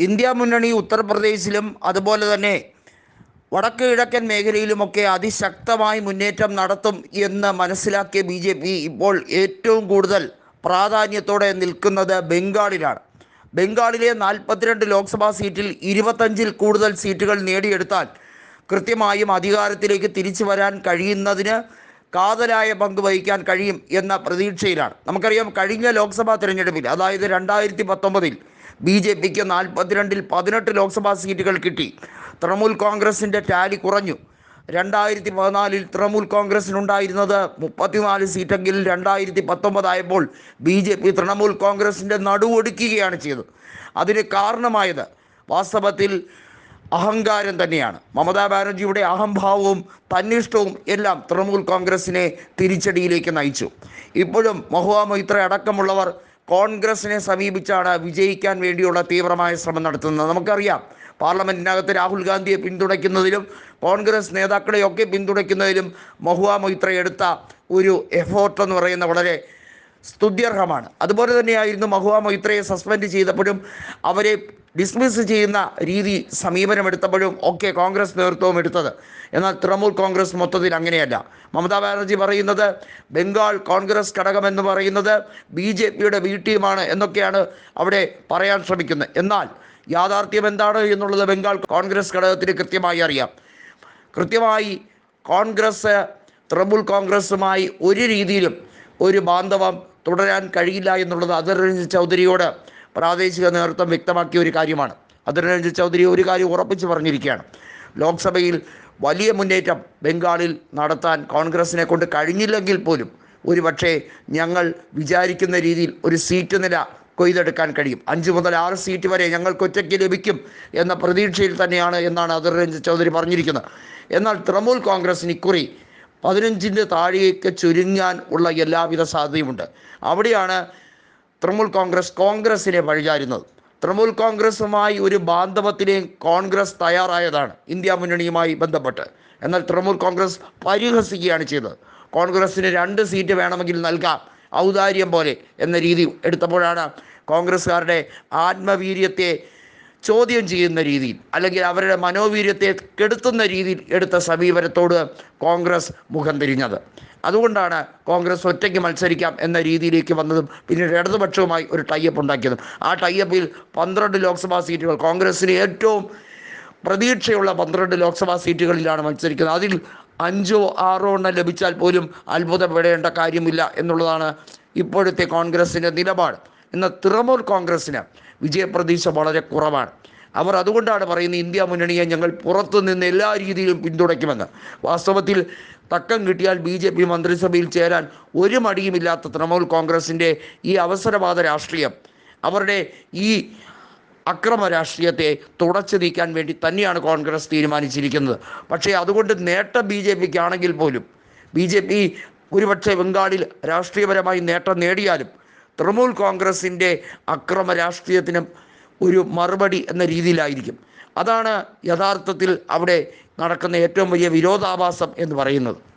India മുന്നണി ഉത്തർപ്രദേശിലും അതുപോലെ തന്നെ വടക്ക് കിഴക്കൻ മേഖലയിലുമൊക്കെ അതിശക്തമായി മുന്നേറ്റം നടത്തും എന്ന് മനസ്സിലാക്കിയ ബി ജെ പി ഇപ്പോൾ ഏറ്റവും കൂടുതൽ പ്രാധാന്യത്തോടെ നിൽക്കുന്നത് ബംഗാളിലാണ്. ബംഗാളിലെ നാൽപ്പത്തിരണ്ട് ലോക്സഭാ സീറ്റിൽ ഇരുപത്തഞ്ചിൽ കൂടുതൽ സീറ്റുകൾ നേടിയെടുത്താൽ കൃത്യമായും അധികാരത്തിലേക്ക് തിരിച്ചു വരാൻ കഴിയുന്നതിന് കാതലായ പങ്ക് വഹിക്കാൻ കഴിയും എന്ന പ്രതീക്ഷയിലാണ്. നമുക്കറിയാം കഴിഞ്ഞ ലോക്സഭാ തിരഞ്ഞെടുപ്പിൽ അതായത് രണ്ടായിരത്തി പത്തൊമ്പതിൽ ബി ജെ പിക്ക് നാൽപ്പത്തിരണ്ടിൽ പതിനെട്ട് ലോക്സഭാ സീറ്റുകൾ കിട്ടി. തൃണമൂൽ കോൺഗ്രസിന്റെ ടാലി കുറഞ്ഞു. രണ്ടായിരത്തി പതിനാലിൽ തൃണമൂൽ കോൺഗ്രസിനുണ്ടായിരുന്നത് മുപ്പത്തിനാല് സീറ്റെങ്കിൽ രണ്ടായിരത്തി പത്തൊമ്പതായപ്പോൾ ബി ജെ പി തൃണമൂൽ കോൺഗ്രസിന്റെ നടുവൊടുക്കുകയാണ് ചെയ്തത്. അതിന് കാരണമായത് വാസ്തവത്തിൽ അഹങ്കാരം തന്നെയാണ്. മമതാ ബാനർജിയുടെ അഹംഭാവവും തന്നിഷ്ടവും എല്ലാം തൃണമൂൽ കോൺഗ്രസിനെ തിരിച്ചടിയിലേക്ക് നയിച്ചു. ഇപ്പോഴും മഹുവ മൈത്ര അടക്കമുള്ളവർ കോൺഗ്രസിനെ സമീപിച്ചാണ് വിജയിക്കാൻ വേണ്ടിയുള്ള തീവ്രമായ ശ്രമം നടത്തുന്നത്. നമുക്കറിയാം പാർലമെന്റിനകത്ത് രാഹുൽ ഗാന്ധിയെ പിന്തുണയ്ക്കുന്നതിലും കോൺഗ്രസ് നേതാക്കളെയൊക്കെ പിന്തുണയ്ക്കുന്നതിലും മഹുവ മൈത്ര എടുത്ത ഒരു എഫോർട്ട് എന്ന് പറയുന്ന വളരെ സ്തുത്യർഹമാണ്. അതുപോലെ തന്നെയായിരുന്നു മഹുവ മൈത്രയെ സസ്പെൻഡ് ചെയ്തപ്പോഴും അവരെ ഡിസ്മിസ് ചെയ്യുന്ന രീതി സമീപനം എടുത്തപ്പോഴും ഒക്കെ കോൺഗ്രസ് നേതൃത്വവും എടുത്തത്. എന്നാൽ തൃണമൂൽ കോൺഗ്രസ് മൊത്തത്തിൽ അങ്ങനെയല്ല. മമതാ ബാനർജി പറയുന്നത് ബംഗാൾ കോൺഗ്രസ് ഘടകമെന്ന് പറയുന്നത് ബി ജെ പിയുടെ ബി ടീമാണ് എന്നൊക്കെയാണ് അവിടെ പറയാൻ ശ്രമിക്കുന്നത്. എന്നാൽ യാഥാർത്ഥ്യം എന്താണ് എന്നുള്ളത് ബംഗാൾ കോൺഗ്രസ് ഘടകത്തിന് കൃത്യമായി അറിയാം. കൃത്യമായി കോൺഗ്രസ് തൃണമൂൽ കോൺഗ്രസുമായി ഒരു രീതിയിലും ഒരു ബാന്ധവം തുടരാൻ കഴിയില്ല എന്നുള്ളത് അതിർ രഞ്ജിത് ചൗധരിയോട് പ്രാദേശിക നേതൃത്വം വ്യക്തമാക്കിയ ഒരു കാര്യമാണ്. രഞ്ജിത് ചൗധരി ഒരു കാര്യം ഉറപ്പിച്ച് പറഞ്ഞിരിക്കുകയാണ്. ലോക്സഭയിൽ വലിയ മുന്നേറ്റം ബംഗാളിൽ നടത്താൻ കോൺഗ്രസിനെ കൊണ്ട് കഴിഞ്ഞില്ലെങ്കിൽ പോലും ഒരുപക്ഷെ ഞങ്ങൾ വിചാരിക്കുന്ന രീതിയിൽ ഒരു സീറ്റ് നില കൊയ്തെടുക്കാൻ കഴിയും. അഞ്ച് മുതൽ ആറ് സീറ്റ് വരെ ഞങ്ങൾക്ക് ഒറ്റയ്ക്ക് ലഭിക്കും എന്ന പ്രതീക്ഷയിൽ തന്നെയാണ് എന്നാണ് അതിർ രഞ്ജിത് ചൗധരി പറഞ്ഞിരിക്കുന്നത്. എന്നാൽ തൃണമൂൽ കോൺഗ്രസിന് ഇക്കുറി പതിനഞ്ചിന്റെ താഴേക്ക് ചുരുങ്ങാൻ ഉള്ള എല്ലാവിധ സാധ്യതയുമുണ്ട്. അവിടെയാണ് തൃണമൂൽ കോൺഗ്രസ് കോൺഗ്രസിനെ വഴിചാരുന്നത്. തൃണമൂൽ കോൺഗ്രസുമായി ഒരു ബാന്ധവത്തിലെ കോൺഗ്രസ് തയ്യാറായതാണ് ഇന്ത്യ മുന്നണിയുമായി ബന്ധപ്പെട്ട്. എന്നാൽ തൃണമൂൽ കോൺഗ്രസ് പരിഹസിക്കുകയാണ് ചെയ്തത്. കോൺഗ്രസ്സിന് രണ്ട് സീറ്റ് വേണമെങ്കിൽ നൽകാം ഔദാര്യം പോലെ എന്ന രീതി എടുത്തപ്പോഴാണ് കോൺഗ്രസ്സുകാരുടെ ആത്മവീര്യത്തെ ചോദ്യം ചെയ്യുന്ന രീതിയിൽ അല്ലെങ്കിൽ അവരുടെ മനോവീര്യത്തെ കെടുത്തുന്ന രീതിയിൽ എടുത്ത സമീപനത്തോട് കോൺഗ്രസ് മുഖം തിരിഞ്ഞത്. അതുകൊണ്ടാണ് കോൺഗ്രസ് ഒറ്റയ്ക്ക് മത്സരിക്കാം എന്ന രീതിയിലേക്ക് വന്നതും പിന്നീട് ഇടതുപക്ഷവുമായി ഒരു ടൈപ്പ് ഉണ്ടാക്കിയതും. ആ ടൈപ്പിൽ പന്ത്രണ്ട് ലോക്സഭാ സീറ്റുകൾ കോൺഗ്രസ്സിന് ഏറ്റവും പ്രതീക്ഷയുള്ള പന്ത്രണ്ട് ലോക്സഭാ സീറ്റുകളിലാണ് മത്സരിക്കുന്നത്. അതിൽ അഞ്ചോ ആറോ എണ്ണം ലഭിച്ചാൽ പോലും അത്ഭുതപ്പെടേണ്ട കാര്യമില്ല എന്നുള്ളതാണ് ഇപ്പോഴത്തെ കോൺഗ്രസിന്റെ നിലപാട്. എന്നാൽ തൃണമൂൽ കോൺഗ്രസ്സിന് വിജയപ്രതീക്ഷ വളരെ കുറവാണ്. അവർ അതുകൊണ്ടാണ് പറയുന്നത് ഇന്ത്യ മുന്നണിയെ ഞങ്ങൾ പുറത്തു നിന്ന് എല്ലാ രീതിയിലും പിന്തുണയ്ക്കുമെന്ന്. വാസ്തവത്തിൽ തക്കം കിട്ടിയാൽ ബി ജെ പി മന്ത്രിസഭയിൽ ചേരാൻ ഒരു മടിയുമില്ലാത്ത തൃണമൂൽ കോൺഗ്രസിന്റെ ഈ അവസരവാദ രാഷ്ട്രീയം അവരുടെ ഈ അക്രമ രാഷ്ട്രീയത്തെ തുടച്ചു നീക്കാൻ വേണ്ടി തന്നെയാണ് കോൺഗ്രസ് തീരുമാനിച്ചിരിക്കുന്നത്. പക്ഷേ അതുകൊണ്ട് നേട്ടം ബി ജെ പിക്ക് ആണെങ്കിൽ പോലും ബി ജെ പി ഒരുപക്ഷെ ബംഗാളിൽ രാഷ്ട്രീയപരമായി നേട്ടം നേടിയാലും തൃണമൂൽ കോൺഗ്രസിന്റെ അക്രമ രാഷ്ട്രീയത്തിനും ഒരു മറുപടി എന്ന രീതിയിലായിരിക്കും. അതാണ് യഥാർത്ഥത്തിൽ അവിടെ നടക്കുന്ന ഏറ്റവും വലിയ വിരോധാഭാസം എന്ന് പറയുന്നത്.